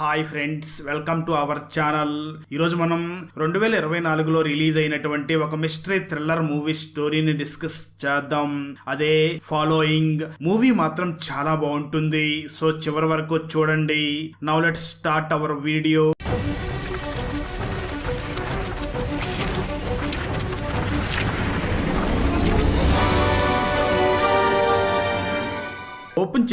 Hi friends welcome to our channel. ఈరోజు మనం రెండు వేల ఇరవై నాలుగులో రిలీజ్ అయినటువంటి ఒక మిస్టరీ థ్రిల్లర్ మూవీ స్టోరీని డిస్కస్ చేద్దాం. అదే ఫాలోయింగ్ మూవీ మాత్రం చాలా బాగుంటుంది. సో చివరి వరకు చూడండి. Now let start our video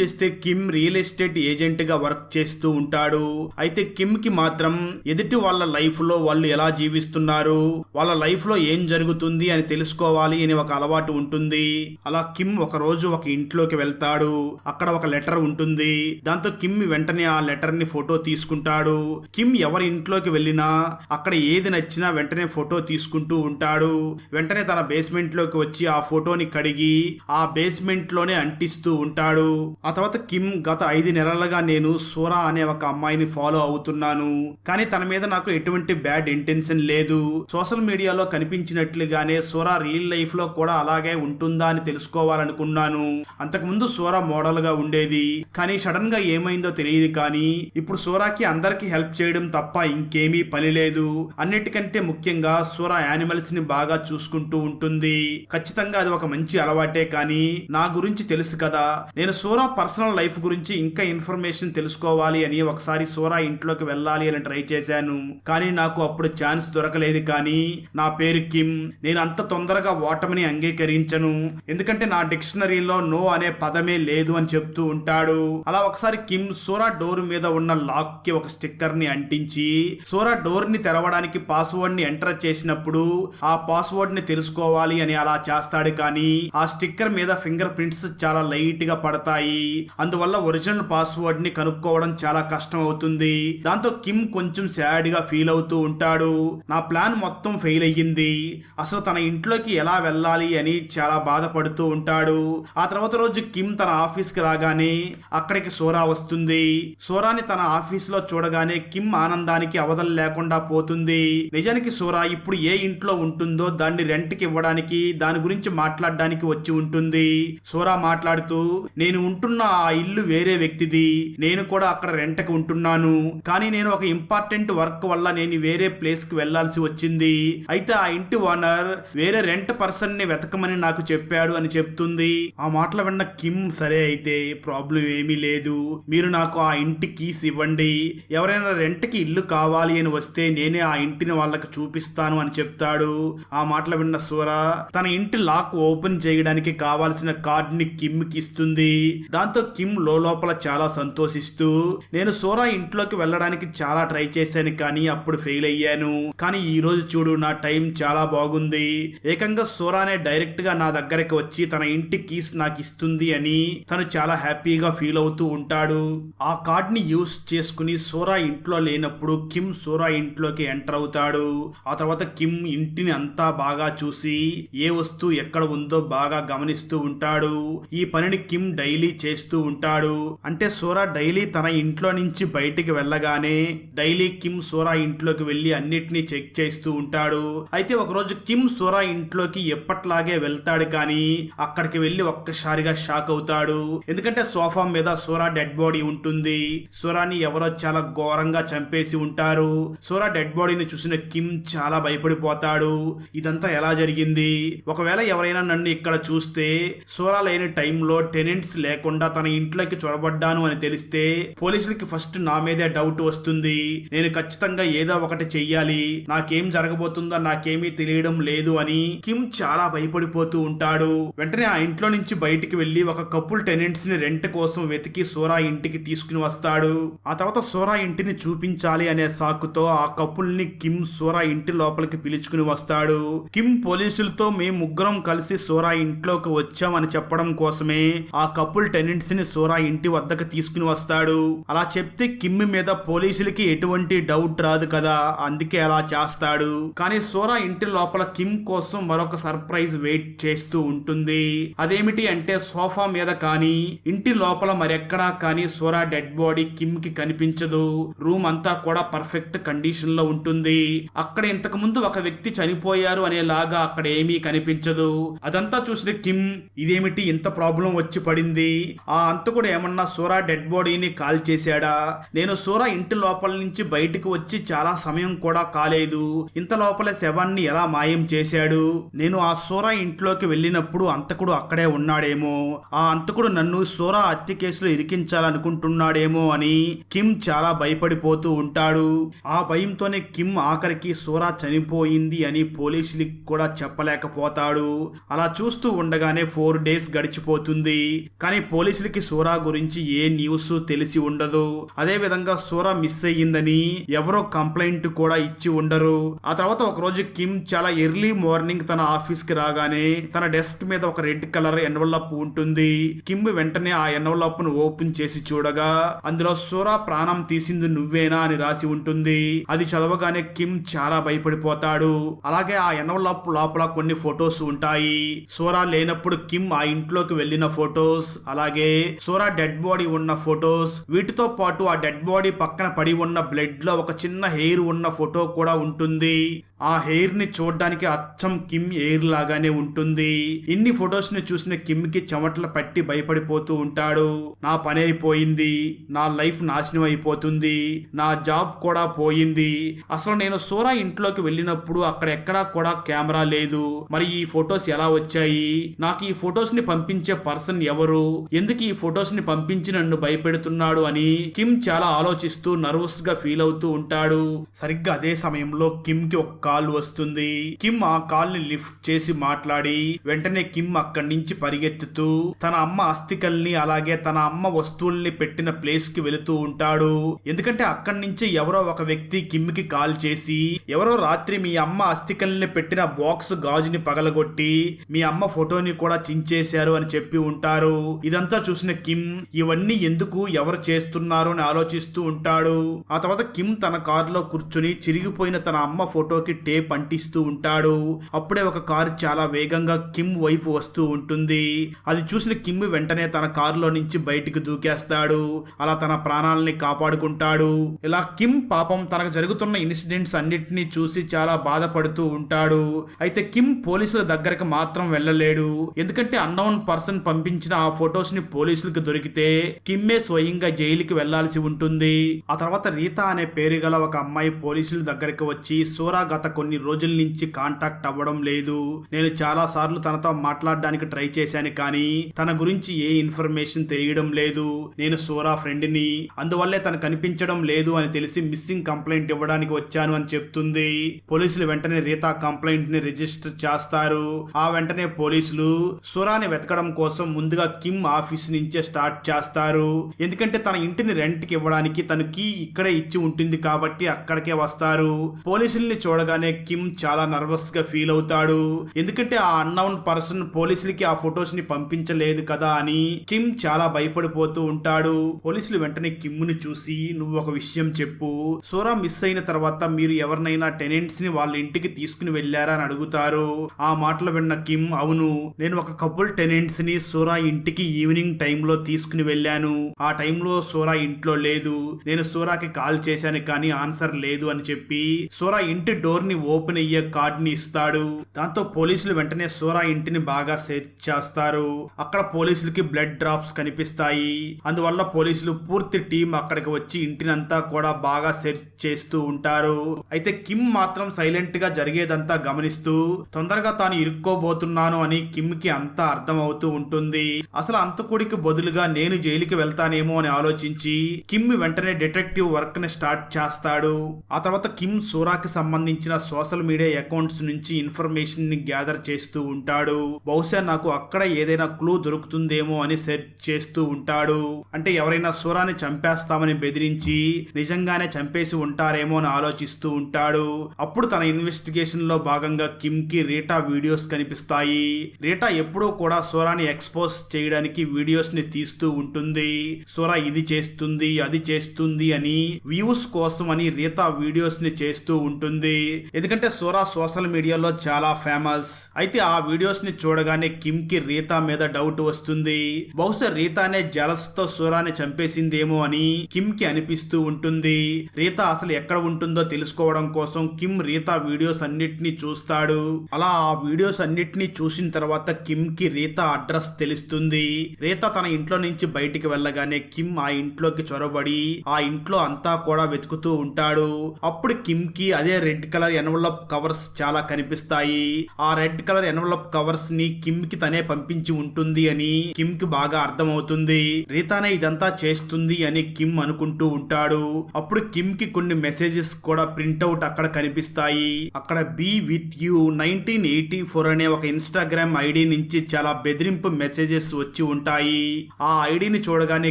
చేస్తే కిమ్ రియల్ ఎస్టేట్ ఏజెంట్గా వర్క్ చేస్తూ ఉంటాడు. అయితే కిమ్కి మాత్రం ఎదుటి వాళ్ళ లైఫ్లో వాళ్ళు ఎలా జీవిస్తున్నారు వాళ్ళ లైఫ్లో ఏం జరుగుతుంది అని తెలుసుకోవాలి అని ఒక అలవాటు ఉంటుంది. అలా కిమ్ ఒక రోజు ఒక ఇంట్లోకి వెళ్తాడు. అక్కడ ఒక లెటర్ ఉంటుంది. దాంతో కిమ్ వెంటనే ఆ లెటర్ని ఫోటో తీసుకుంటాడు. కిమ్ ఎవరి ఇంట్లోకి వెళ్ళినా అక్కడ ఏది నచ్చినా వెంటనే ఫోటో తీసుకుంటూ ఉంటాడు. వెంటనే తన బేస్మెంట్లోకి వచ్చి ఆ ఫోటోని కడిగి ఆ బేస్మెంట్లోనే అంటిస్తూ ఉంటాడు. ఆ ఆ తర్వాత కిమ్ గత ఐదు నెలలుగా నేను సూరా అనే ఒక అమ్మాయిని ఫాలో అవుతున్నాను. కానీ తన మీద నాకు ఎటువంటి బ్యాడ్ ఇంటెన్షన్ లేదు. సోషల్ మీడియాలో కనిపించినట్లుగానే సూరా రియల్ లైఫ్లో కూడా అలాగే ఉంటుందా అని తెలుసుకోవాలనుకున్నాను. అంతకుముందు సూరా మోడల్గా ఉండేది. కానీ సడన్గా ఏమైందో తెలియదు కానీ ఇప్పుడు సూరాకి అందరికి హెల్ప్ చేయడం తప్ప ఇంకేమీ పని లేదు. అన్నిటికంటే ముఖ్యంగా సూరా యానిమల్స్ని బాగా చూసుకుంటూ ఉంటుంది. ఖచ్చితంగా అది ఒక మంచి అలవాటే కానీ నా గురించి తెలుసు కదా. నేను సూరా పర్సనల్ లైఫ్ గురించి ఇంకా ఇన్ఫర్మేషన్ తెలుసుకోవాలి అని ఒకసారి సూరా ఇంట్లోకి వెళ్ళాలి అని ట్రై చేశాను. కానీ నాకు అప్పుడు ఛాన్స్ దొరకలేదు. కానీ నా పేరు కిమ్. నేను అంత తొందరగా ఓటమిని అంగీకరించను. ఎందుకంటే నా డిక్షనరీలో నో అనే పదమే లేదు అని చెప్తూ ఉంటాడు. అలా ఒకసారి కిమ్ సూరా డోర్ మీద ఉన్న లాక్కి ఒక స్టిక్కర్ని అంటించి సూరా డోర్ని తెరవడానికి పాస్వర్డ్ని ఎంటర్ చేసినప్పుడు ఆ పాస్వర్డ్ని తెలుసుకోవాలి అని అలా చేస్తాడు. కానీ ఆ స్టిక్కర్ మీద ఫింగర్ ప్రింట్స్ చాలా లైట్గా పడతాయి. అందువల్ల ఒరిజినల్ పాస్వర్డ్ని కనుక్కోవడం చాలా కష్టం అవుతుంది దాంతో కిమ్ కొంచెం సాడ్గా ఫీల్ అవుతూ ఉంటాడు. నా ప్లాన్ మొత్తం ఫెయిల్ అయ్యింది. అసలు తన ఇంట్లోకి ఎలా వెళ్ళాలి అని చాలా బాధపడుతూ ఉంటాడు. ఆ తర్వాత రోజు కిమ్ తన ఆఫీస్కి రాగానే అక్కడికి సోరా వస్తుంది. సోరాని తన ఆఫీస్లో చూడగానే కిమ్ ఆనందానికి అవధలు లేకుండా పోతుంది. నిజానికి సోరా ఇప్పుడు ఏ ఇంట్లో ఉంటుందో దాన్ని రెంట్కి ఇవ్వడానికి దాని గురించి మాట్లాడడానికి వచ్చి ఉంటుంది. సోరా మాట్లాడుతూ నేను ఉంటున్న ఆ ఇల్లు వేరే వ్యక్తిది. నేను కూడా అక్కడ రెంట్కి ఉంటున్నాను. కానీ నేను ఒక ఇంపార్టెంట్ వర్క్ వల్ల నేను వేరే ప్లేస్కి వెళ్ళాల్సి వచ్చింది. అయితే ఆ ఇంటి ఓనర్ వేరే రెంట్ పర్సన్ని వెతకమని నాకు చెప్పాడు అని చెప్తుంది. ఆ మాటలు విన్న కిమ్ సరే అయితే ప్రాబ్లం ఏమీ లేదు. మీరు నాకు ఆ ఇంటి కీస్ ఇవ్వండి. ఎవరైనా రెంట్కి ఇల్లు కావాలి అని వస్తే నేనే ఆ ఇంటిని వాళ్ళకి చూపిస్తాను అని చెప్తాడు. ఆ మాటలు విన్న సూర తన ఇంటి లాక్ ఓపెన్ చేయడానికి కావాల్సిన కార్డ్ని కిమ్కి ఇస్తుంది. దాంతో కిమ్ లోపల చాలా సంతోషిస్తూ నేను సోరా ఇంట్లోకి వెళ్ళడానికి చాలా ట్రై చేశాను కానీ అప్పుడు ఫెయిల్ అయ్యాను. కానీ ఈ రోజు చూడు నా టైం చాలా బాగుంది. ఏకంగా సోరానే డైరెక్ట్గా నా దగ్గరికి వచ్చి తన ఇంటి కీస్ నాకు ఇస్తుంది అని తను చాలా హ్యాపీగా ఫీల్ అవుతూ ఉంటాడు. ఆ కార్డ్ని యూస్ చేసుకుని సోరా ఇంట్లో లేనప్పుడు కిమ్ సోరా ఇంట్లోకి ఎంటర్ అవుతాడు. ఆ తర్వాత కిమ్ ఇంటిని అంతా బాగా చూసి ఏ వస్తువు ఎక్కడ ఉందో బాగా గమనిస్తూ ఉంటాడు. ఈ పనిని కిమ్ డైలీ చేస్తూ ఉంటాడు. అంటే సూరా డైలీ తన ఇంట్లో నుంచి బయటికి వెళ్ళగానే డైలీ కిమ్ సూరా ఇంట్లోకి వెళ్ళి అన్నిటినీ చెక్ చేస్తూ ఉంటాడు. అయితే ఒకరోజు కిమ్ సూరా ఇంట్లోకి ఎప్పట్లాగే వెళ్తాడు కానీ అక్కడికి వెళ్ళి ఒక్కసారిగా షాక్ అవుతాడు. ఎందుకంటే సోఫా మీద సూరా డెడ్ బాడీ ఉంటుంది. సూరాని ఎవరో చాలా ఘోరంగా చంపేసి ఉంటారు. సూరా డెడ్ బాడీని చూసిన కిమ్ చాలా భయపడిపోతాడు. ఇదంతా ఎలా జరిగింది? ఒకవేళ ఎవరైనా నన్ను ఇక్కడ చూస్తే సూరా లేని టైంలో టెనెంట్స్ లేకుండా తన ఇంట్లోకి చొరబడ్డాను అని తెలిస్తే పోలీసులకి ఫస్ట్ నా మీదే డౌట్ వస్తుంది. నేను ఖచ్చితంగా ఏదో ఒకటి చెయ్యాలి. నాకేం జరగబోతుందో నాకేమీ తెలియడం లేదు అని కిమ్ చాలా భయపడిపోతూ ఉంటాడు. వెంటనే ఆ ఇంట్లో నుంచి బయటికి వెళ్ళి ఒక కపుల్ టెనెంట్స్ని రెంట్ కోసం వెతికి సోరా ఇంటికి తీసుకుని వస్తాడు. ఆ తర్వాత సోరా ఇంటిని చూపించాలి అనే సాకుతో ఆ కపుల్ని కిమ్ సోరా ఇంటి లోపలికి పిలుచుకుని వస్తాడు. కిమ్ పోలీసులతో మేము ముగ్గురం కలిసి సోరా ఇంట్లోకి వచ్చామని చెప్పడం కోసమే ఆ కపుల్ టెన్ ని సోరా ఇంటి వద్దకు తీసుకుని వస్తాడు. అలా చెప్తే కిమ్ మీద పోలీసులకి ఎటువంటి డౌట్ రాదు కదా. అందుకే అలా చేస్తాడు. కానీ సోరా ఇంటి లోపల కిమ్ కోసం మరొక సర్ప్రైజ్ వెయిట్ చేస్తూ ఉంటుంది. అదేమిటి అంటే సోఫా మీద కానీ ఇంటి లోపల మరెక్కడా కానీ సోరా డెడ్ బాడీ కిమ్కి కనిపించదు. రూమ్ అంతా కూడా పర్ఫెక్ట్ కండిషన్లో ఉంటుంది. అక్కడ ఇంతకు ముందు ఒక వ్యక్తి చనిపోయారు అనేలాగా అక్కడ ఏమీ కనిపించదు. అదంతా చూసిన కిమ్ ఇదేమిటి ఇంత ప్రాబ్లం వచ్చి పడింది? ఆ అంతకుడు ఏమన్నా సూరా డెడ్ బాడీని కాల్ చేశాడా? నేను సూరా ఇంటి లోపల నుంచి బయటకు వచ్చి చాలా సమయం కూడా కాలేదు. ఇంత లోపల శవాన్ని ఎలా మాయం చేశాడు? నేను ఆ సూరా ఇంట్లోకి వెళ్ళినప్పుడు అంతకుడు అక్కడే ఉన్నాడేమో. ఆ అంతకుడు నన్ను సూరా హత్య కేసులో ఇరికించాలనుకుంటున్నాడేమో అని కిమ్ చాలా భయపడిపోతూ ఉంటాడు. ఆ భయంతోనే కిమ్ ఆఖరికి సూరా చనిపోయింది అని పోలీసులకి కూడా చెప్పలేకపోతాడు. అలా చూస్తూ ఉండగానే ఫోర్ డేస్ గడిచిపోతుంది. కానీ పోలీసులకి సూరా గురించి ఏ న్యూస్ తెలిసి ఉండదు. అదే విధంగా సూరా మిస్ అయ్యిందని ఎవరో కంప్లైంట్ కూడా ఇచ్చి ఉండరు. ఆ తర్వాత ఒక రోజు కిమ్ చాలా ఎర్లీ మార్నింగ్ తన ఆఫీస్కి రాగానే తన డెస్క్ మీద ఒక రెడ్ కలర్ ఎన్వలప్ ఉంటుంది. కిమ్ వెంటనే ఆ ఎన్వలప్ను ఓపెన్ చేసి చూడగా అందులో సూరా ప్రాణం తీసింది నువ్వేనా అని రాసి ఉంటుంది. అది చదవగానే కిమ్ చాలా భయపడిపోతాడు. అలాగే ఆ ఎన్వలప్ లోపల కొన్ని ఫొటోస్ ఉంటాయి. సూరా లేనప్పుడు కిమ్ ఆ ఇంట్లోకి వెళ్ళిన ఫొటోస్ అలాగే సూరా డెడ్ బాడీ ఉన్న ఫొటోస్ వీటితో పాటు ఆ డెడ్ బాడీ పక్కన పడి ఉన్న బ్లడ్లో ఒక చిన్న హెయిర్ ఉన్న ఫోటో కూడా ఉంటుంది. ఆ హెయిర్ని చూడడానికి అచ్చం కిమ్ ఎయిర్ లాగానే ఉంటుంది. ఇన్ని ఫొటోస్ని చూసిన కిమ్కి చెమటలు పట్టి భయపడిపోతూ ఉంటాడు. నా పని అయిపోయింది. నా లైఫ్ నాశనం అయిపోతుంది. నా జాబ్ కూడా పోయింది. అసలు నేను సూరా ఇంట్లోకి వెళ్ళినప్పుడు అక్కడ ఎక్కడా కూడా కెమెరా లేదు. మరి ఈ ఫొటోస్ ఎలా వచ్చాయి? నాకు ఈ ఫొటోస్ని పంపించే పర్సన్ ఎవరు? ఎందుకు ఈ ఫొటోస్ని పంపించి నన్ను భయపెడుతున్నాడు అని కిమ్ చాలా ఆలోచిస్తూ నర్వస్గా ఫీల్ అవుతూ ఉంటాడు. సరిగ్గా అదే సమయంలో కిమ్కి కాల్ వస్తుంది. కిమ్ ఆ కాల్ని లిఫ్ట్ చేసి మాట్లాడి వెంటనే కిమ్ అక్కడి నుంచి పరిగెత్తుతూ తన అమ్మ అస్థికల్ని అలాగే తన అమ్మ వస్తువుల్ని పెట్టిన ప్లేస్కి వెళుతూ ఉంటాడు. ఎందుకంటే అక్కడి నుంచి ఎవరో ఒక వ్యక్తి కిమ్కి కాల్ చేసి ఎవరో రాత్రి మీ అమ్మ అస్థికల్ని పెట్టిన బాక్స్ గాజుని పగలగొట్టి మీ అమ్మ ఫోటోని కూడా చించేశారు అని చెప్పి ఉంటారు. ఇదంతా చూసిన కిమ్ ఇవన్నీ ఎందుకు ఎవరు చేస్తున్నారు అని ఆలోచిస్తూ ఉంటాడు. ఆ తర్వాత కిమ్ తన కారులో కూర్చుని చిరిగిపోయిన తన అమ్మ ఫోటోకి టేప్ అంటిస్తూ ఉంటాడు. అప్పుడే ఒక కారు చాలా వేగంగా కిమ్ వైపు వస్తూ ఉంటుంది. అది చూసిన కిమ్ వెంటనే తన కారులో నుంచి బయటికి దూకేస్తాడు. అలా తన ప్రాణాలని కాపాడుకుంటాడు. ఇలా కిమ్ పాపం తనకు జరుగుతున్న ఇన్సిడెంట్స్ అన్నిటినీ చూసి చాలా బాధపడుతూ ఉంటాడు. అయితే కిమ్ పోలీసుల దగ్గరకు మాత్రం వెళ్ళలేడు. ఎందుకంటే అన్నోన్ పర్సన్ పంపించిన ఆ ఫొటోస్ని పోలీసులకు దొరికితే కిమ్మే స్వయంగా జైలుకి వెళ్ళాల్సి ఉంటుంది. ఆ తర్వాత రీతా అనే పేరు గల ఒక అమ్మాయి పోలీసుల దగ్గరికి వచ్చి సూరా గత కొన్ని రోజుల నుంచి కాంటాక్ట్ అవ్వడం లేదు. నేను చాలా సార్లు తనతో మాట్లాడడానికి ట్రై చేశాను కానీ తన గురించి ఏ ఇన్ఫర్మేషన్ తెలియడం లేదు. నేను సూరా ఫ్రెండ్ని. అందువల్లే తను కనిపించడం లేదు అని తెలిసి మిస్సింగ్ కంప్లైంట్ ఇవ్వడానికి వచ్చాను అని చెప్తుంది. పోలీసులు వెంటనే రీతా కంప్లైంట్ని రిజిస్టర్ చేస్తారు. ఆ వెంటనే పోలీసులు సురాని వెతకడం కోసం ముందుగా కిమ్ ఆఫీస్ నుంచే స్టార్ట్ చేస్తారు. ఎందుకంటే తన ఇంటిని రెంట్కి ఇవ్వడానికి తన కీ ఇక్కడే ఇచ్చి ఉంటుంది కాబట్టి అక్కడికే వస్తారు. పోలీసుల్ని చూడగానే కిమ్ చాలా నర్వస్గా ఫీల్ అవుతాడు. ఎందుకంటే ఆ అన్నౌన్ పర్సన్ పోలీసులకి ఆ ఫొటోస్ని పంపించలేదు కదా అని కిమ్ చాలా భయపడిపోతూ ఉంటాడు. పోలీసులు వెంటనే కిమ్ని చూసి నువ్వు ఒక విషయం చెప్పు. సూరా మిస్ అయిన తర్వాత మీరు ఎవరినైనా టెనెంట్స్ని వాళ్ళ ఇంటికి తీసుకుని వెళ్ళారా? అని అడుగుతారు. ఆ మాటలు విన్న కిమ్ అవును. నేను ఒక కపుల్ టెనెంట్స్ని సూరా ఇంటికి ఈవినింగ్ టైంలో తీసుకుని వెళ్ళాను. ఆ టైంలో సూరా ఇంట్లో లేదు. నేను సోరాకి కాల్ చేశాను కానీ ఆన్సర్ లేదు అని చెప్పి సూరా ఇంటి డోర్ డోర్ని ఓపెన్ అయ్యే కార్డుని ఇస్తాడు. దాంతో పోలీసులు వెంటనే సూరా ఇంటిని బాగా సెర్చ్ చేస్తారు. అక్కడ పోలీసులకి బ్లడ్ డ్రాప్స్ కనిపిస్తాయి. అందువల్ల పోలీసులు పూర్తి టీం అక్కడికి వచ్చి ఇంటిని అంతా కూడా బాగా సెర్చ్ చేస్తూ ఉంటారు. అయితే కిమ్ మాత్రం సైలెంట్గా జరిగేదంతా గమనిస్తూ తొందరగా తాను ఇరుక్కోబోతున్నాను అని కిమ్కి అంతా అర్థం అవుతూ ఉంటుంది. అసలు అంతకుడికి బదులుగా నేను జైలుకి వెళ్తానేమో అని ఆలోచించి కిమ్ వెంటనే డిటెక్టివ్ వర్క్ని స్టార్ట్ చేస్తాడు. ఆ తర్వాత కిమ్ సూరాకి సంబంధించిన సోషల్ మీడియా అకౌంట్స్ నుంచి ఇన్ఫర్మేషన్ని గ్యాదర్ చేస్తూ ఉంటాడు. బహుశా నాకు అక్కడ ఏదైనా క్లూ దొరుకుతుందేమో అని సెర్చ్ చేస్తూ ఉంటాడు. అంటే ఎవరైనా సూరాన్ని చంపేస్తామని బెదిరించి నిజంగానే చంపేసి ఉంటారేమో అని ఆలోచిస్తూ ఉంటాడు. అప్పుడు తన ఇన్వెస్టిగేషన్లో భాగంగా కిమ్కి రీటా వీడియోస్ కనిపిస్తాయి. రీటా ఎప్పుడూ కూడా సూరాని ఎక్స్పోజ్ చేయడానికి వీడియోస్ని తీస్తూ ఉంటుంది. సూరా ఇది చేస్తుంది అది చేస్తుంది అని వ్యూస్ కోసం అని రీతా వీడియోస్ని చేస్తూ ఉంటుంది. ఎందుకంటే సోరా సోషల్ మీడియాలో చాలా ఫేమస్. అయితే ఆ వీడియోస్ని చూడగానే కిమ్కి రీతా మీద డౌట్ వస్తుంది. బహుశా రీతానే జలస్తో సోరాని చంపేసిందేమో అని కిమ్కి అనిపిస్తూ ఉంటుంది. రీతా అసలు ఎక్కడ ఉంటుందో తెలుసుకోవడం కోసం కిమ్ రీతా వీడియోస్ అన్నిటినీ చూస్తాడు. అలా ఆ వీడియోస్ అన్నిటినీ చూసిన తర్వాత కిమ్కి రీతా అడ్రస్ తెలుస్తుంది. రీతా తన ఇంట్లో నుంచి బయటికి వెళ్ళగానే కిమ్ ఆ ఇంట్లోకి చొరబడి ఆ ఇంట్లో అంతా కూడా వెతుకుతూ ఉంటాడు. అప్పుడు కిమ్కి అదే రెడ్ కలర్ ఎన్వలప్ కవర్స్ చాలా కనిపిస్తాయి. ఆ రెడ్ కలర్ ఎన్వలప్ కవర్స్ని కిమ్కి తనే పంపించి ఉంటుంది అని కిమ్కి బాగా అర్థమవుతుంది. రీతానే ఇదంతా చేస్తుంది అని కిమ్ అనుకుంటూ ఉంటాడు. అప్పుడు కిమ్కి కొన్ని మెసేజెస్ కూడా ప్రింట్అవుట్ అక్కడ కనిపిస్తాయి. అక్కడ be with you nineteen eighty four అనే ఒక ఇన్స్టాగ్రామ్ ఐడి నుంచి చాలా బెదిరింపు మెసేజెస్ వచ్చి ఉంటాయి. ఆ ఐడిని చూడగానే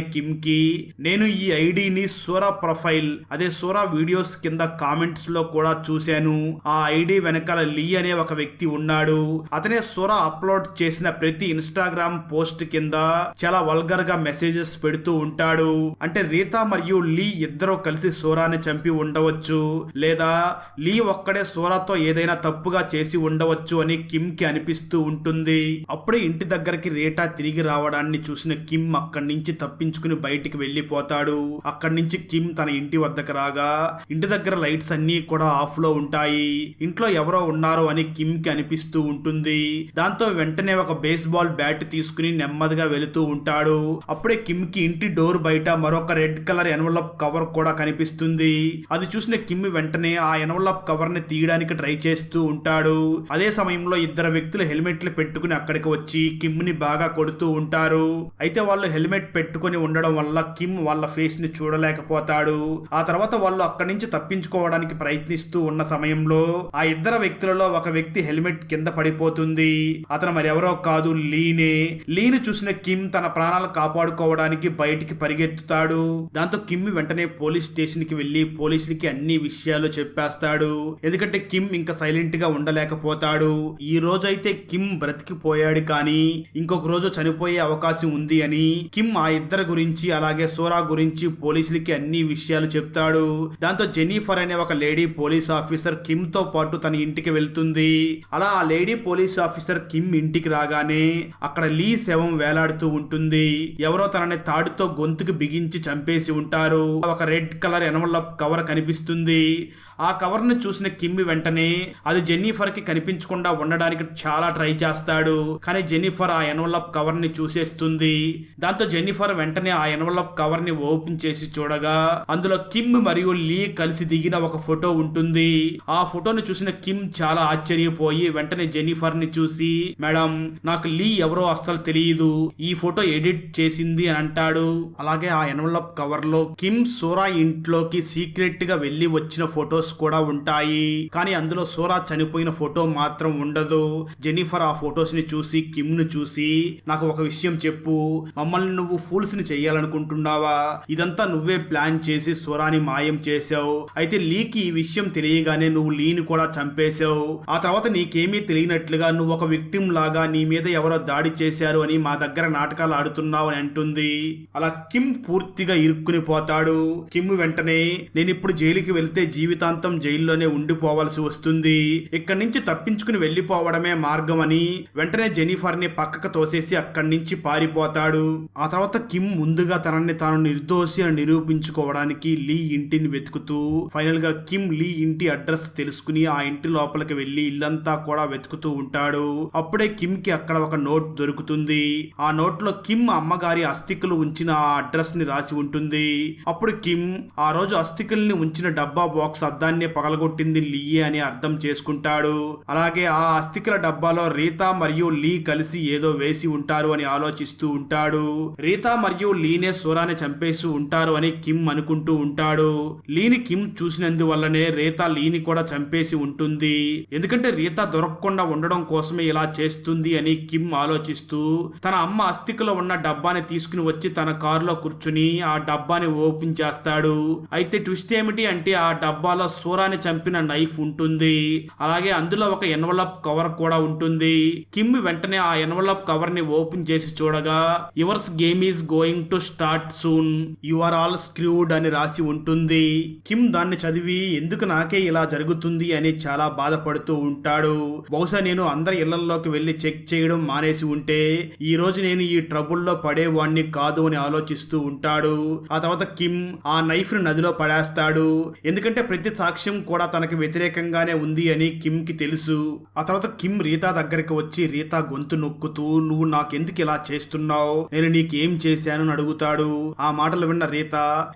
కిమ్కి నేను ఈ ఐడిని సూరా ప్రొఫైల్ అదే సూరా వీడియోస్ కింద కామెంట్స్లో కూడా చూశాను. ఆ ఐడి వెనకాల లీ అనే ఒక వ్యక్తి ఉన్నాడు. అతనే సూరా అప్లోడ్ చేసిన ప్రతి ఇన్స్టాగ్రామ్ పోస్ట్ కింద చాలా వల్గర్గా మెసేజెస్ పెడుతూ ఉంటాడు. అంటే రీతా మరియు లీ ఇద్దరు కలిసి సోరాని చంపి ఉండవచ్చు. లేదా లీ ఒక్కడే సోరాతో ఏదైనా తప్పుగా చేసి ఉండవచ్చు అని కిమ్కి అనిపిస్తూ ఉంటుంది. అప్పుడే ఇంటి దగ్గరికి రీటా తిరిగి రావడాన్ని చూసిన కిమ్ అక్కడి నుంచి తప్పించుకుని బయటికి వెళ్ళిపోతాడు. అక్కడి నుంచి కిమ్ తన ఇంటి వద్దకు రాగా ఇంటి దగ్గర లైట్స్ అన్ని కూడా ఆఫ్లో ఉంటాయి. ఇంట్లో ఎవరో ఉన్నారు అని కిమ్కి అనిపిస్తూ ఉంటుంది. దాంతో వెంటనే ఒక బేస్బాల్ బ్యాట్ తీసుకుని నెమ్మదిగా వెళుతూ ఉంటాడు. అప్పుడే కిమ్కి ఇంటి డోర్ బయట మరొక రెడ్ కలర్ ఎన్వలప్ కవర్ కూడా కనిపిస్తుంది. అది చూసిన కిమ్ వెంటనే ఆ ఎన్వలప్ కవర్ని తీయడానికి ట్రై చేస్తూ ఉంటాడు. అదే సమయంలో ఇద్దరు వ్యక్తులు హెల్మెట్లు పెట్టుకుని అక్కడికి వచ్చి కిమ్ని బాగా కొడుతూ ఉంటారు. అయితే వాళ్ళు హెల్మెట్ పెట్టుకుని ఉండడం వల్ల కిమ్ వాళ్ళ ఫేస్ని చూడలేకపోతాడు. ఆ తర్వాత వాళ్ళు అక్కడి నుంచి తప్పించుకోవడానికి ప్రయత్నిస్తూ ఉన్న సమయం సమయంలో ఆ ఇద్దరు వ్యక్తులలో ఒక వ్యక్తి హెల్మెట్ కింద పడిపోతుంది. అతను మరెవరో కాదు లీనే. లీని చూసిన కిమ్ తన ప్రాణాలు కాపాడుకోవడానికి బయటికి పరిగెత్తుతాడు. దాంతో కిమ్ వెంటనే పోలీస్ స్టేషన్కి వెళ్ళి పోలీసులకి అన్ని విషయాలు చెప్పేస్తాడు. ఎందుకంటే కిమ్ ఇంకా సైలెంట్గా ఉండలేకపోతాడు. ఈ రోజైతే కిమ్ బ్రతికిపోయాడు కానీ ఇంకొక రోజు చనిపోయే అవకాశం ఉంది అని కిమ్ ఆ ఇద్దరు గురించి అలాగే సోరా గురించి పోలీసులకి అన్ని విషయాలు చెప్తాడు. దాంతో జెనీఫర్ అనే ఒక లేడీ పోలీస్ ఆఫీసర్ కిమ్తో పాటు తన ఇంటికి వెళ్తుంది. అలా ఆ లేడీ పోలీస్ ఆఫీసర్ కిమ్ ఇంటికి రాగానే అక్కడ లీ శవం వేలాడుతూ ఉంటుంది. ఎవరో తనని తాడుతో గొంతుకు బిగించి చంపేసి ఉంటారు. ఒక రెడ్ కలర్ ఎనవలప్ కవర్ కనిపిస్తుంది. ఆ కవర్ను చూసిన కిమ్మి వెంటనే అది జెన్నిఫర్కి కనిపించకుండా ఉండడానికి చాలా ట్రై చేస్తాడు. కానీ జెన్నిఫర్ ఆ ఎన్వలప్ కవర్ని చూసేస్తుంది. దాంతో జెన్నిఫర్ వెంటనే ఆ ఎన్వలప్ కవర్ని ఓపెన్ చేసి చూడగా అందులో కిమ్ మరియు లీ కలిసి దిగిన ఒక ఫోటో ఉంటుంది. ఆ ఫోటోని చూసిన కిమ్ చాలా ఆశ్చర్యపోయి వెంటనే జెన్నిఫర్ని చూసి మేడం నాకు లీ ఎవరో అస్సలు తెలియదు ఈ ఫోటో ఎడిట్ చేసింది అని అంటాడు. అలాగే ఆ ఎన్వలప్ కవర్లో కిమ్ సోరా ఇంట్లోకి సీక్రెట్గా వెళ్ళి వచ్చిన ఫొటోస్ కూడా ఉంటాయి. కానీ అందులో సోరా చనిపోయిన ఫోటో మాత్రం ఉండదు. జెనిఫర్ ఆ ఫొటోస్ని చూసి కిమ్ను చూసి నాకు ఒక విషయం చెప్పు. మమ్మల్ని నువ్వు ఫూల్స్ని చేయాలనుకుంటున్నావా ఇదంతా నువ్వే ప్లాన్ చేసి సోరాని మాయం చేసావు అయితే లీకి ఈ విషయం తెలియగానే నువ్వు లీని కూడా చంపేశావు. ఆ తర్వాత నీకేమీ తెలియనట్లుగా నువ్వు ఒక విక్టిం లాగా నీ మీద ఎవరో దాడి చేశారు అని మా దగ్గర నాటకాలు ఆడుతున్నావు అని అంటుంది. అలా కిమ్ పూర్తిగా ఇరుక్కుని పోతాడు. కిమ్ వెంటనే నేను ఇప్పుడు జైలుకి వెళ్తే జీవితాంతం జైల్లోనే ఉండిపోవాల్సి వస్తుంది. ఇక్కడి నుంచి తప్పించుకుని వెళ్ళిపోవడమే మార్గం అని వెంటనే జెనిఫర్ని పక్కకు తోసేసి అక్కడి నుంచి పారిపోతాడు. ఆ తర్వాత కిమ్ ముందుగా తనని తాను నిర్దోషి అని నిరూపించుకోవడానికి లీ ఇంటిని వెతుకుతూ ఫైనల్గా కిమ్ లీ ఇంటి అడ్రస్ తెలుసుకుని ఆ ఇంటి లోపలికి వెళ్ళి ఇల్లంతా కూడా వెతుకుతూ ఉంటాడు. అప్పుడే కిమ్కి అక్కడ ఒక నోట్ దొరుకుతుంది. ఆ నోట్లో కిమ్ అమ్మగారి అస్థికులు ఉంచిన ఆ అడ్రస్ని రాసి ఉంటుంది. అప్పుడు కిమ్ ఆ రోజు అస్థికుల్ని ఉంచిన డబ్బా బాక్స్ అద్దాన్నే పగలగొట్టింది లీయే అని అర్థం చేసుకుంటాడు. అలాగే ఆ అస్థికుల డబ్బాలో రీతా మరియు లీ కలిసి ఏదో వేసి ఉంటారు అని ఆలోచిస్తూ ఉంటాడు. రీతా మరియు లీనే సూరాని చంపేసి ఉంటారు అని కిమ్ అనుకుంటూ ఉంటాడు. లీని కిమ్ చూసినందువల్లనే రీతా లీని కూడా చంపేసి ఉంటుంది. ఎందుకంటే రీత దొరకకుండా ఉండడం కోసమే ఇలా చేస్తుంది అని కిమ్ ఆలోచిస్తూ తన అమ్మ అస్థికలో ఉన్న డబ్బాని తీసుకుని వచ్చి తన కారులో కూర్చుని ఆ డబ్బాని ఓపెన్ చేస్తాడు. అయితే ట్విస్ట్ ఏమిటి అంటే ఆ డబ్బాలో సూరాని చంపిన నైఫ్ ఉంటుంది. అలాగే అందులో ఒక ఎన్వలప్ కవర్ కూడా ఉంటుంది. కిమ్ వెంటనే ఆ ఎన్వలప్ కవర్ని ఓపెన్ చేసి చూడగా yours game is going to start soon. You are all screwed అని రాసి ఉంటుంది. కిమ్ దాన్ని చదివి ఎందుకు నాకే ఇలా జరుగుతుంది అని చాలా బాధపడుతూ ఉంటాడు. బహుశా నేను అందరి ఇళ్ళలోకి వెళ్ళి చెక్ చేయడం మానేసి ఉంటే ఈ రోజు నేను ఈ ట్రబుల్లో పడేవాణ్ణి కాదు అని ఆలోచిస్తూ ఉంటాడు. ఆ తర్వాత కిమ్ ఆ నైఫ్ను నదిలో పడేస్తాడు. ఎందుకంటే ప్రతి సాక్ష్యం కూడా తనకి వ్యతిరేకంగానే ఉంది అని కిమ్కి తెలుసు. ఆ తర్వాత కిమ్ రీతా దగ్గరికి వచ్చి రీతా గొంతు నొక్కుతూ నువ్వు నాకెందుకు ఇలా చేస్తున్నావు? నేను నీకేం చేశాను? అని అడుగుతాడు. ఆ మాటలు విన్న రీత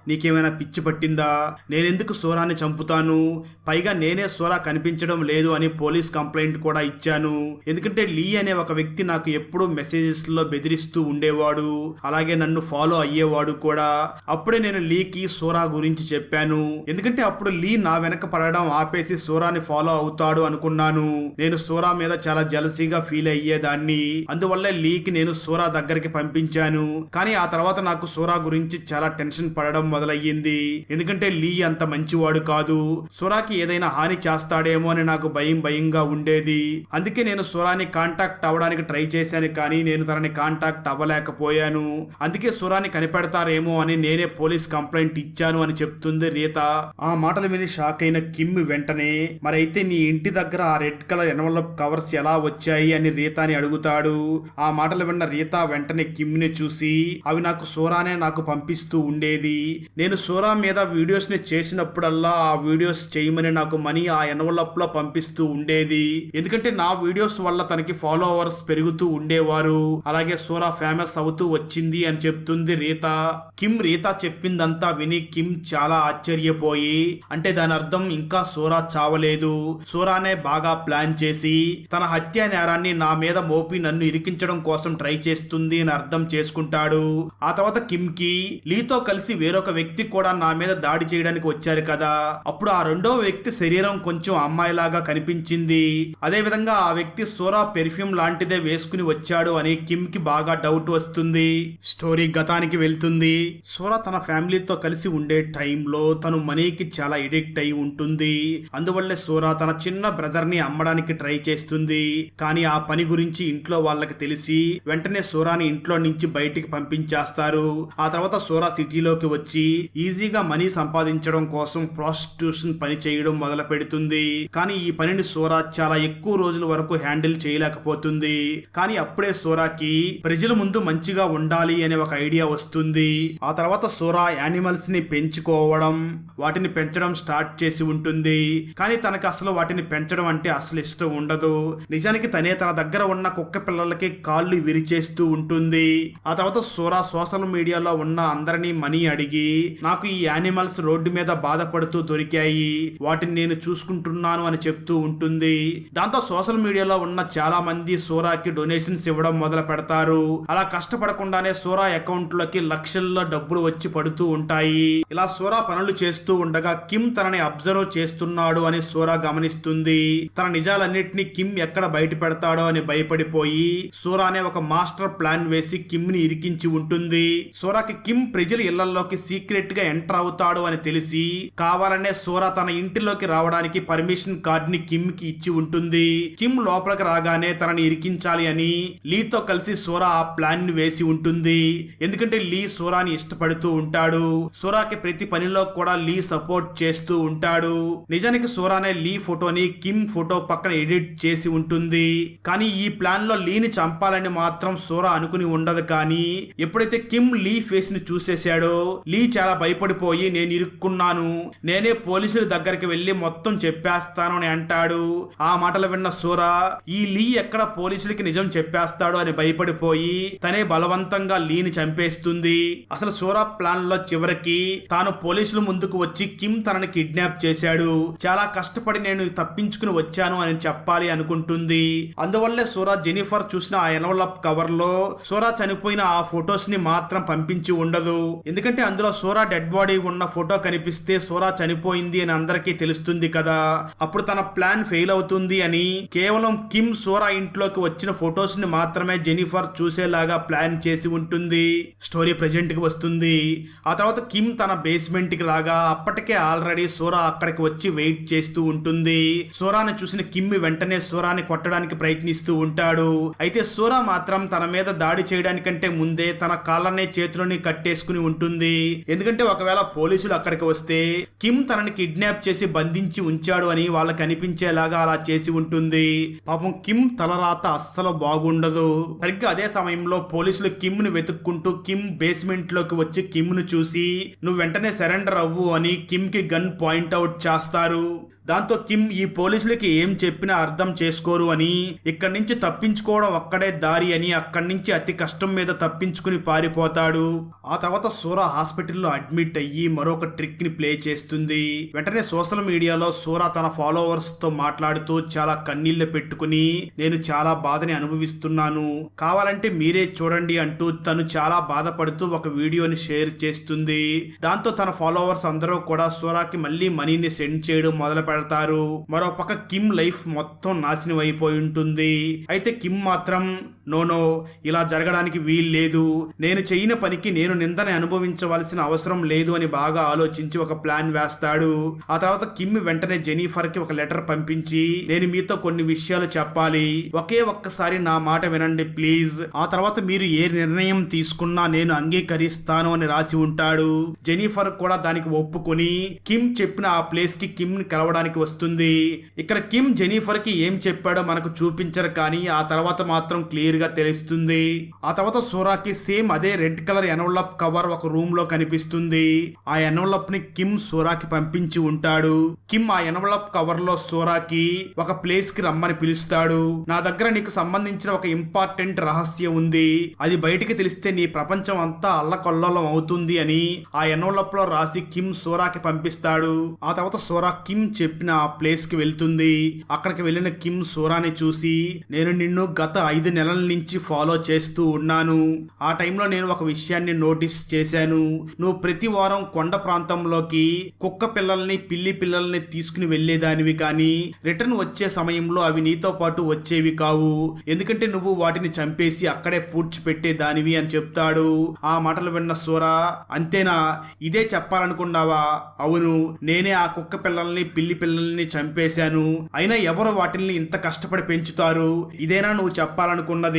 నీకేమైనా పిచ్చి పట్టిందా? నేనెందుకు సోరాని చంపుతాను? పైగా నేనే సోరా కనిపించడం లేదు అని పోలీస్ కంప్లైంట్ కూడా ఇచ్చాను. ఎందుకంటే లీ అనే ఒక వ్యక్తి నాకు ఎప్పుడూ మెసేజెస్లో బెదిరిస్తూ ఉండేవాడు. అలాగే నన్ను ఫాలో అయ్యేవాడు కూడా. అప్పుడే నేను లీకి సోరా గురించి చెప్పాను. ఎందుకంటే అప్పుడు లీ నా వెనక పడడం ఆపేసి సోరాని ఫాలో అవుతాడు అనుకున్నాను. నేను సోరా మీద చాలా జలసీగా ఫీల్ అయ్యేదాన్ని. అందువల్ల లీకి నేను సోరా దగ్గరికి పంపించాను. కానీ ఆ తర్వాత నాకు సోరా గురించి చాలా టెన్షన్ పడడం మొదలయ్యింది. ఎందుకంటే లీ అంత మంచివాడు కాదు. సోరాకి ఏదైనా హాని చేస్తాడేమో అని నాకు భయం భయంగా ఉండేది. అందుకే నేను సురాని కాంటాక్ట్ అవ్వడానికి ట్రై చేశాను కానీ నేను తనని కాంటాక్ట్ అవ్వలేకపోయాను. అందుకే సురాని కనిపెడతారేమో అని నేనే పోలీస్ కంప్లైంట్ ఇచ్చాను అని చెప్తుంది రీత. ఆ మాటలు విని షాక్ అయిన కిమ్ వెంటనే మరైతే నీ ఇంటి దగ్గర ఆ రెడ్ కలర్ ఎన్వలప్ కవర్స్ ఎలా వచ్చాయి? అని రీతాని అడుగుతాడు. ఆ మాటలు విన్న రీత వెంటనే కిమ్ని చూసి అవి నాకు సూరానే నాకు పంపిస్తూ ఉండేది. నేను సూరా మీద వీడియోస్ని చేసినప్పుడల్లా ఆ వీడియోస్ చేయమని నాకు మనీ ఆ ఎన్వలప్లో పంపిస్తూ ఉండేది. ఎందుకంటే నా వీడియోస్ వల్ల తనకి ఫాలోవర్స్ పెరుగుతూ ఉండేవారు. అలాగే సోరా ఫేమస్ అవుతూ వచ్చింది అని చెప్తుంది రీత. కిమ్ రీత చెప్పిందంతా విని కిమ్ చాలా ఆశ్చర్యపోయి అంటే దాని అర్థం ఇంకా సోరా చావలేదు. సోరానే బాగా ప్లాన్ చేసి తన హత్యా నేరాన్ని నా మీద మోపి నన్ను ఇరికించడం కోసం ట్రై చేస్తుంది అని అర్థం చేసుకుంటాడు. ఆ తర్వాత కిమ్కి లీతో కలిసి వేరొక వ్యక్తి కూడా నా మీద దాడి చేయడానికి వచ్చారు కదా. అప్పుడు ఆ రెండో వ్యక్తి శరీరం కొంచెం అమ్మాయిలాగా కనిపించింది. అదే విధంగా ఆ వ్యక్తి సోరా పెర్ఫ్యూమ్ లాంటిదే వేసుకుని వచ్చాడు అని కిమ్కి బాగా డౌట్ వస్తుంది. స్టోరీ గతానికి వెళ్తుంది. సోరా తన ఫ్యామిలీతో కలిసి ఉండే టైంలో తను మనీకి చాలా ఎడిక్ట్ అయి ఉంటుంది. అందువల్లే సోరా తన చిన్న బ్రదర్ని అమ్మడానికి ట్రై చేస్తుంది. కానీ ఆ పని గురించి ఇంట్లో వాళ్ళకి తెలిసి వెంటనే సోరాని ఇంట్లో నుంచి బయటికి పంపించేస్తారు. ఆ తర్వాత సోరా సిటీలోకి వచ్చి ఈజీగా మనీ సంపాదించడం కోసం ప్రాస్టిట్యూషన్ పని చేయడం మొదలు పెడుతుంది కానీ ఈ పనిని సోరా చాలా ఎక్కువ రోజుల వరకు హ్యాండిల్ చేయలేకపోతుంది. కానీ అప్పుడే సోరాకి ప్రజల ముందు మంచిగా ఉండాలి అనే ఒక ఐడియా వస్తుంది. ఆ తర్వాత సోరా యానిమల్స్ని పెంచుకోవడం వాటిని పెంచడం స్టార్ట్ చేసి ఉంటుంది. కానీ తనకు అసలు వాటిని పెంచడం అంటే అసలు ఇష్టం ఉండదు. నిజానికి తనే తన దగ్గర ఉన్న కుక్క పిల్లలకి కాళ్ళు విరిచేస్తూ ఉంటుంది. ఆ తర్వాత సోరా సోషల్ మీడియాలో ఉన్న అందరినీ మనీ అడిగి నాకు ఈ యానిమల్స్ రోడ్డు మీద బాధపడుతూ దొరికాయి. వాటిని నేను చూసుకుంటున్నాను అని చెప్తూ ఉంటుంది. దాంతో సోషల్ మీడియాలో ఉన్న చాలా మంది సోరాకి డొనేషన్స్ ఇవ్వడం మొదలు పెడతారు. అలా కష్టపడకుండానే సోరా అకౌంట్లోకి లక్షల్లో డబ్బులు వచ్చి పడుతూ ఉంటాయి. ఇలా సోరా పనులు చేస్తూ ఉండగా కిమ్ తనని అబ్జర్వ్ చేస్తున్నాడు అని సోరా గమనిస్తుంది. తన నిజాలన్నింటినీ కిమ్ ఎక్కడ బయట పెడతాడో అని భయపడిపోయి సోరా అనే ఒక మాస్టర్ ప్లాన్ వేసి కిమ్ని ఇరికించి ఉంటుంది. సోరాకి కిమ్ ప్రజల ఇళ్ళలోకి సీక్రెట్గా ఎంటర్ అవుతాడు అని తెలిసి కావాలనే సోరా తన ఇంటిలోకి రావడానికి పర్మిషన్ కార్డ్ని కిమ్కి ఇచ్చి ఉంటుంది. కిమ్ లోపలికి రాగానే తనని ఇరికించాలి అని లీతో కలిసి సోరా ఆ ప్లాన్ని వేసి ఉంటుంది. ఎందుకంటే లీ సోరాని ఇష్టపడుతూ ఉంటాడు. సోరాకి ప్రతి పనిలో కూడా లీ సపోర్ట్ చేస్తూ ఉంటాడు. నిజానికి సోరానే లీ ఫోటోని కిమ్ ఫోటో పక్కన ఎడిట్ చేసి ఉంటుంది. కానీ ఈ ప్లాన్లో లీని చంపాలని మాత్రం సోరా అనుకుని ఉండదు కానీ ఎప్పుడైతే కిమ్ లీ ఫేస్ని చూసేశాడో లీ చాలా భయపడిపోయి నేను ఇరుక్కున్నాను. నేనే పోలీసుల దగ్గరికి వెళ్ళి మొత్తం చెప్పేస్తాను అని అంటాడు. ఆ మాటలు విన్న సూరా ఈ లీ ఎక్కడ పోలీసులకి నిజం చెప్పేస్తాడు అని భయపడిపోయి తనే బలవంతంగా లీని చంపేస్తుంది. అసలు సూరా ప్లాన్లో చివరికి తాను పోలీసుల ముందుకు వచ్చి కిమ్ తనని కిడ్నాప్ చేశాడు. చాలా కష్టపడి నేను తప్పించుకుని వచ్చాను అని చెప్పాలి అనుకుంటుంది. అందువల్లే సూరా జెనిఫర్ చూసిన ఆ ఎన్వలప్ కవర్లో సూరా చనిపోయిన ఆ ఫొటోస్ని మాత్రం పంపించి ఉండదు. ఎందుకంటే అందులో సూరా డెడ్ బాడీ ఉన్న ఫోటో కనిపిస్తే సూరా చనిపోయింది అని అందరికీ తెలుస్తుంది. కదా. అప్పుడు తన ప్లాన్ ఫెయిల్ అవుతుంది అని కేవలం కిమ్ సోరా ఇంట్లోకి వచ్చిన ఫొటోస్ని మాత్రమే జెనిఫర్ చూసేలాగా ప్లాన్ చేసి ఉంటుంది. స్టోరీ ప్రెజెంట్కి వస్తుంది. ఆ తర్వాత కిమ్ తన బేస్మెంట్కి రాగా అప్పటికే ఆల్రెడీ సోరా అక్కడికి వచ్చి వెయిట్ చేస్తూ ఉంటుంది. సోరాని చూసిన కిమ్ వెంటనే సోరాని కొట్టడానికి ప్రయత్నిస్తూ ఉంటాడు. అయితే సోరా మాత్రం తన మీద దాడి చేయడానికంటే ముందే తన కాళ్ళనే చేతులని కట్టేసుకుని ఉంటుంది. ఎందుకంటే ఒకవేళ పోలీసులు అక్కడికి వస్తే కిమ్ తనని కిడ్నాప్ చేసి బంధించి బంధించి ఉంచాడు అని వాళ్ళకి అనిపించేలాగా అలా చేసి ఉంటుంది. పాపం కిమ్ తలరాత అస్సలు బాగుండదు. సరిగ్గా అదే సమయంలో పోలీసులు కిమ్ను వెతుక్కుంటూ కిమ్ బేస్మెంట్లోకి వచ్చి కిమ్ను చూసి నువ్వు వెంటనే సరెండర్ అవ్వు అని కిమ్కి గన్ పాయింట్ అవుట్ చేస్తారు. దాంతో కిమ్ ఈ పోలీసులకి ఏం చెప్పినా అర్థం చేసుకోరు అని ఇక్కడి నుంచి తప్పించుకోవడం ఒక్కడే దారి అని అక్కడి నుంచి అతి కష్టం మీద తప్పించుకుని పారిపోతాడు. ఆ తర్వాత సూరా హాస్పిటల్లో అడ్మిట్ అయ్యి మరొక ట్రిక్ని ప్లే చేస్తుంది. వెంటనే సోషల్ మీడియాలో సూరా తన ఫాలోవర్స్తో మాట్లాడుతూ చాలా కన్నీళ్ళు పెట్టుకుని నేను చాలా బాధని అనుభవిస్తున్నాను. కావాలంటే మీరే చూడండి అంటూ తను చాలా బాధపడుతూ ఒక వీడియోని షేర్ చేస్తుంది. దాంతో తన ఫాలోవర్స్ అందరూ కూడా సూరాకి మళ్ళీ మనీని సెండ్ చేయడం మొదలు పెడతారు. మరో పక్క కిమ్ లైఫ్ మొత్తం నాశనం అయిపోయి ఉంటుంది. అయితే కిమ్ మాత్రం నోనో ఇలా జరగడానికి వీలు లేదు. నేను చేయని పనికి నేను నిందని అనుభవించవలసిన అవసరం లేదు అని బాగా ఆలోచించి ఒక ప్లాన్ వేస్తాడు. ఆ తర్వాత కిమ్ వెంటనే జెనీఫర్కి ఒక లెటర్ పంపించి నేను మీతో కొన్ని విషయాలు చెప్పాలి. ఒకే ఒక్కసారి నా మాట వినండి ప్లీజ్. ఆ తర్వాత మీరు ఏ నిర్ణయం తీసుకున్నా నేను అంగీకరిస్తాను అని రాసి ఉంటాడు. జెనీఫర్ కూడా దానికి ఒప్పుకొని కిమ్ చెప్పిన ఆ ప్లేస్కి కిమ్ని కలవడానికి వస్తుంది. ఇక్కడ కిమ్ జెనీఫర్కి ఏం చెప్పాడో మనకు చూపించరు కానీ ఆ తర్వాత మాత్రం క్లియర్ గా తెలుస్తుంది. ఆ తర్వాత సూరాకి సేమ్ అదే రెడ్ కలర్ ఎన్వలప్ కవర్ ఒక రూమ్లో కనిపిస్తుంది. ఆ ఎన్వలప్ని కిమ్ సూరాకి పంపించి ఉంటాడు. కిమ్ ఆ ఎన్వలప్ కవర్లో సూరాకి ఒక ప్లేస్కి రమ్మని పిలుస్తాడు. నా దగ్గర నీకు సంబంధించిన ఒక ఇంపార్టెంట్ రహస్యం ఉంది. అది బయటికి తెలిస్తే నీ ప్రపంచం అంతా అల్లకొల్లోలం అవుతుంది అని ఆ ఎన్వలప్లో రాసి కిమ్ సూరాకి పంపిస్తాడు. ఆ తర్వాత సూరా కిమ్ చెప్పిన ఆ ప్లేస్కి వెళ్తుంది. అక్కడికి వెళ్ళిన కిమ్ సోరాని చూసి నేను నిన్ను గత ఐదు నెలల నుంచి ఫాలో చేస్తూ ఉన్నాను. ఆ టైంలో నేను ఒక విషయాన్ని నోటీస్ చేశాను. నువ్వు ప్రతి వారం కొండ ప్రాంతంలోకి కుక్క పిల్లల్ని పిల్లి పిల్లల్ని తీసుకుని వెళ్ళేదానివి కానీ రిటర్న్ వచ్చే సమయంలో అవి నీతో పాటు వచ్చేవి కావు. ఎందుకంటే నువ్వు వాటిని చంపేసి అక్కడే పూడ్చిపెట్టేదానివి అని చెప్తాడు. ఆ మాటలు విన్న సూరా అంతేనా? ఇదే చెప్పాలనుకున్నావా? అవును నేనే ఆ కుక్క పిల్లల్ని పిల్లి పిల్లల్ని చంపేశాను. అయినా ఎవరు వాటిల్ని ఇంత కష్టపడి పెంచుతారు? ఇదేనా నువ్వు చెప్పాలనుకున్నది?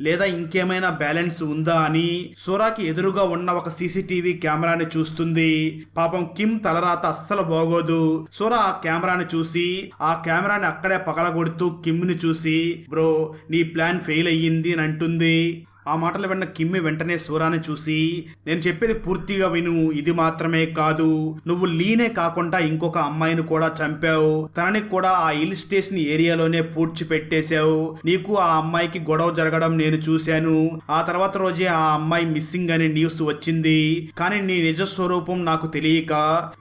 లేదా ఇంకేమైనా బ్యాలెన్స్ ఉందా అని సూరాకి ఎదురుగా ఉన్న ఒక సీసీటీవీ కెమెరాని చూస్తుంది. పాపం కిమ్ తలరాత అస్సలు బాగోదు. సూరా ఆ కెమెరాని చూసి ఆ కెమెరాని అక్కడే పగలగొడుతూ కిమ్ని చూసి బ్రో నీ ప్లాన్ ఫెయిల్ అయ్యింది అని అంటుంది. ఆ మాటలు విన్న కిమ్మి వెంటనే సూరాని చూసి నేను చెప్పేది పూర్తిగా విను ఇది మాత్రమే కాదు. నువ్వు లీనే కాకుండా ఇంకొక అమ్మాయిని కూడా చంపావు. తనని కూడా ఆ హిల్ స్టేషన్ ఏరియాలోనే పూడ్చి పెట్టేశావు నీకు ఆ అమ్మాయికి గొడవ జరగడం నేను చూశాను. ఆ తర్వాత రోజే ఆ అమ్మాయి మిస్సింగ్ అనే న్యూస్ వచ్చింది. కానీ నీ నిజ స్వరూపం నాకు తెలియక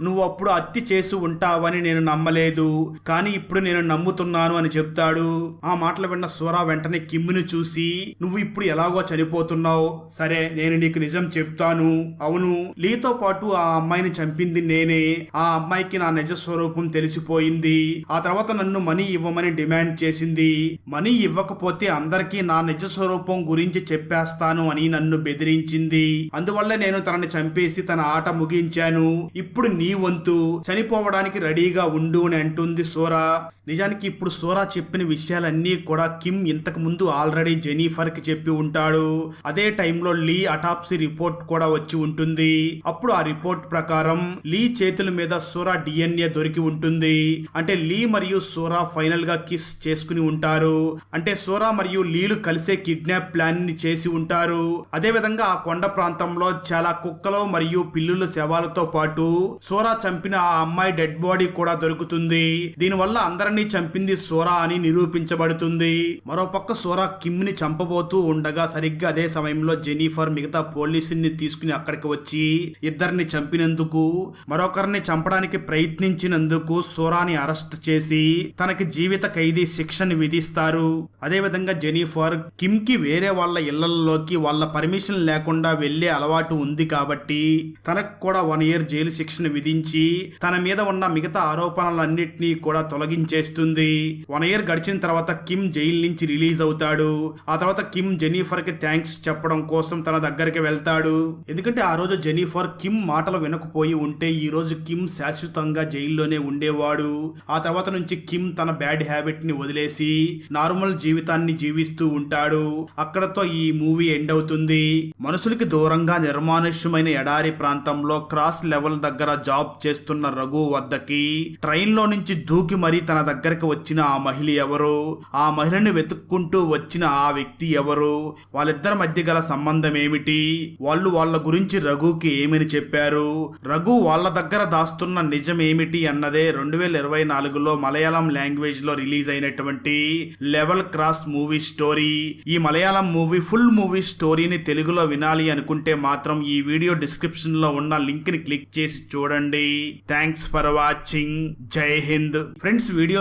నువ్వు అప్పుడు అత్తి చేసి ఉంటావని నేను నమ్మలేదు. కానీ ఇప్పుడు నేను నమ్ముతున్నాను అని చెప్తాడు. ఆ మాటలు విన్న సూరా వెంటనే కిమ్మిని చూసి నువ్వు ఇప్పుడు ఎలాగో చనిపోతున్నావు? సరే నేను నీకు నిజం చెప్తాను. అవును లీతో పాటు ఆ అమ్మాయిని చంపింది నేనే. ఆ అమ్మాయికి నా నిజ స్వరూపం తెలిసిపోయింది. ఆ తర్వాత నన్ను మనీ ఇవ్వమని డిమాండ్ చేసింది. మనీ ఇవ్వకపోతే అందరికీ నా నిజ స్వరూపం గురించి చెప్పేస్తాను అని నన్ను బెదిరించింది. అందువల్ల నేను తనని చంపేసి తన ఆట ముగించాను. ఇప్పుడు నీ వంతు. చనిపోవడానికి రెడీగా ఉండు అని అంటుంది సోరా. నిజానికి ఇప్పుడు సోరా చెప్పిన విషయాలన్నీ కూడా కిమ్ ఇంతకు ముందు ఆల్రెడీ జెనీఫర్కి చెప్పి ఉంటాడు. అదే టైంలో లీ అటాప్సీ రిపోర్ట్ కూడా వచ్చి ఉంటుంది. అప్పుడు ఆ రిపోర్ట్ ప్రకారం లీ చేతుల మీద సోరా డిఎన్ఏ దొరికి ఉంటుంది. అంటే లీ మరియు సోరా ఫైనల్గా కిస్ చేసుకుని ఉంటారు. అంటే సోరా మరియు లీలు కలిసే కిడ్నాప్ ప్లాన్ని చేసి ఉంటారు. అదే విధంగా ఆ కొండ ప్రాంతంలో చాలా కుక్కలు మరియు పిల్లుల శవాలతో పాటు సోరా చంపిన ఆ అమ్మాయి డెడ్ బాడీ కూడా దొరుకుతుంది. దీనివల్ల అందరినీ చంపింది సోరా అని నిరూపించబడుతుంది. మరోపక్క సోరా కిమ్ని చంపబోతూ ఉండగా సరిగ్గా అదే సమయంలో జెనీఫర్ మిగతా పోలీసుల్ని తీసుకుని అక్కడికి వచ్చి ఇద్దరిని చంపినందుకు మరొకరిని చంపడానికి ప్రయత్నించినందుకు సోరాని అరెస్ట్ చేసి తనకి జీవిత ఖైదీ శిక్షను విధిస్తారు. అదేవిధంగా జెనిఫర్ కిమ్కి వేరే వాళ్ళ ఇళ్ళలోకి వాళ్ళ పర్మిషన్ లేకుండా వెళ్ళే అలవాటు ఉంది కాబట్టి తనకు కూడా వన్ ఇయర్ జైలు శిక్షను విధించి తన మీద ఉన్న మిగతా ఆరోపణలన్నింటినీ కూడా తొలగించే చంపేస్తుంది వన్ ఇయర్ గడిచిన తర్వాత కిమ్ జైలు నుంచి రిలీజ్ అవుతాడు. ఆ తర్వాత కిమ్ జెనీఫర్కి థ్యాంక్స్ చెప్పడం కోసం తన దగ్గరికి వెళ్తాడు. ఎందుకంటే ఆ రోజు జెనీఫర్ కిమ్ మాటలు వినకపోయి ఉంటే ఈ రోజు కిమ్ శాశ్వతంగా జైల్లోనే ఉండేవాడు. ఆ తర్వాత నుంచి కిమ్ తన బ్యాడ్ హ్యాబిట్ని వదిలేసి నార్మల్ జీవితాన్ని జీవిస్తూ ఉంటాడు. అక్కడతో ఈ మూవీ ఎండ్ అవుతుంది. మనుషులకి దూరంగా నిర్మానుష్యమైన ఎడారి ప్రాంతంలో క్రాస్ లెవెల్ దగ్గర జాబ్ చేస్తున్న రఘు వద్దకి ట్రైన్లో నుంచి దూకి మరీ తన దగ్గరకు వచ్చిన ఆ మహిళ ఎవరు? ఆ మహిళని వెతుక్కుంటూ వచ్చిన ఆ వ్యక్తి ఎవరు? వాళ్ళిద్దరి మధ్య గల సంబంధం ఏమిటి? వాళ్ళు వాళ్ళ గురించి రఘుకి ఏమని చెప్పారు? రఘు వాళ్ళ దగ్గర దాస్తున్న నిజం ఏమిటి అన్నదే రెండు వేల ఇరవై నాలుగులో మలయాళం లాంగ్వేజ్లో రిలీజ్ అయినటువంటి లెవెల్ క్రాస్ మూవీ స్టోరీ. ఈ మలయాళం మూవీ ఫుల్ మూవీ స్టోరీని తెలుగులో వినాలి అనుకుంటే మాత్రం ఈ వీడియో డిస్క్రిప్షన్లో ఉన్న లింక్ని క్లిక్ చేసి చూడండి. Thanks for watching. జై హింద్. Friends video